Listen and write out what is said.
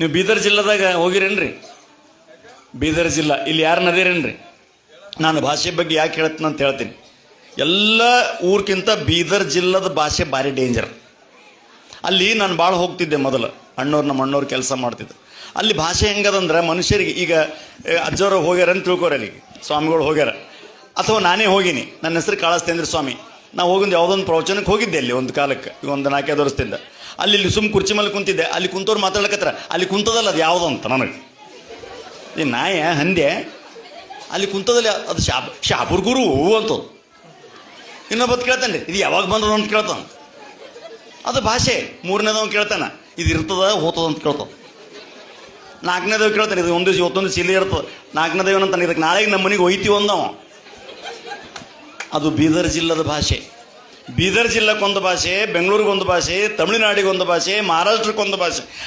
ನೀವು ಬೀದರ್ ಜಿಲ್ಲಾದಾಗ ಹೋಗಿರೇನ್ರಿ? ಬೀದರ್ ಜಿಲ್ಲಾ, ಇಲ್ಲಿ ಯಾರು ನದಿರೇನ್ರಿ? ನಾನು ಭಾಷೆ ಬಗ್ಗೆ ಯಾಕೆ ಹೇಳ್ತೀನಿ ಅಂತ ಹೇಳ್ತೀನಿ. ಎಲ್ಲ ಊರ್ಕಿಂತ ಬೀದರ್ ಜಿಲ್ಲದ ಭಾಷೆ ಭಾರಿ ಡೇಂಜರ್. ಅಲ್ಲಿ ನಾನು ಭಾಳ ಹೋಗ್ತಿದ್ದೆ ಮೊದಲು. ಅಣ್ಣವ್ರು ನಮ್ಮ ಅಣ್ಣವ್ರು ಕೆಲಸ ಮಾಡ್ತಿದ್ದೆ. ಅಲ್ಲಿ ಭಾಷೆ ಹೆಂಗದಂದ್ರೆ ಮನುಷ್ಯರಿಗೆ ಈಗ ಅಜ್ಜವ್ರು ಹೋಗ್ಯಾರ ಅಂತ ತಿಳ್ಕೊರಲ್ಲಿ ಸ್ವಾಮಿಗಳು ಹೋಗ್ಯಾರ. ಅಥವಾ ನಾನೇ ಹೋಗಿನಿ. ನನ್ನ ಹೆಸರು ಕಾಳಸ್ತೇಂದ್ರ ಸ್ವಾಮಿ. ನಾವು ಹೋಗಿದ್ದು ಯಾವುದೊಂದು ಪ್ರವಚನಕ್ಕೆ ಹೋಗಿದ್ದೆ ಅಲ್ಲಿ ಒಂದು ಕಾಲಕ್ಕೆ ಒಂದು ನಾಲ್ಕೈದು ವರ್ಷದಿಂದ. ಅಲ್ಲಿ ಇಲ್ಲಿ ಸುಮ್ಮ ಕುರ್ಚಿ ಮೇಲೆ ಕುಂತಿದ್ದೆ. ಅಲ್ಲಿ ಕುಂತವ್ರು ಮಾತಾಡ್ಲಕತ್ರ ಅಲ್ಲಿ ಕುಂತದಲ್ಲ ಅದು ಯಾವುದು ಅಂತ ನನಗೆ. ಈ ನಾಯ ಹಂದೆ ಅಲ್ಲಿ ಕುಂತದಲ್ಲಿ ಅದು ಶಾಬ್, ಶಾಬುರ್ ಗುರು ಅಂತ ಇನ್ನೊಬ್ಬತ್ತು ಕೇಳ್ತಾನೆ, ಇದು ಯಾವಾಗ ಬಂದ್ರು ಅಂತ ಕೇಳ್ತಾನೆ. ಅದು ಭಾಷೆ, ಮೂರನೇದವ ಕೇಳ್ತಾನೆ. ಇದು ಇರ್ತದ, ಹೋತದ ಅಂತ ಕೇಳ್ತಾವ ನಾಲ್ಕನೇದವ ಕೇಳ್ತಾನೆ, ಇದು ಒಂದು ಇವತ್ತೊಂದು ಸಿಲಿ ಇರ್ತದೆ. ನಾಲ್ಕನೇದವ ಏನಂತಾನೆ, ಇದಕ್ಕೆ ನಾಳೆಗೆ ನಮ್ಮ ಮನೆಗೆ ಒಯ್ತೀವಿ ಅಂದವ. ಅದು ಬೀದರ್ ಜಿಲ್ಲದ ಭಾಷೆ. ಬೀದರ್ ಜಿಲ್ಲಕ್ಕೊಂದು ಭಾಷೆ ಬೆಂಗಳೂರಿಗೊಂದು ಭಾಷೆ ತಮಿಳುನಾಡಿಗೊಂದು ಭಾಷೆ ಮಹಾರಾಷ್ಟ್ರಕ್ಕೊಂದು ಭಾಷೆ.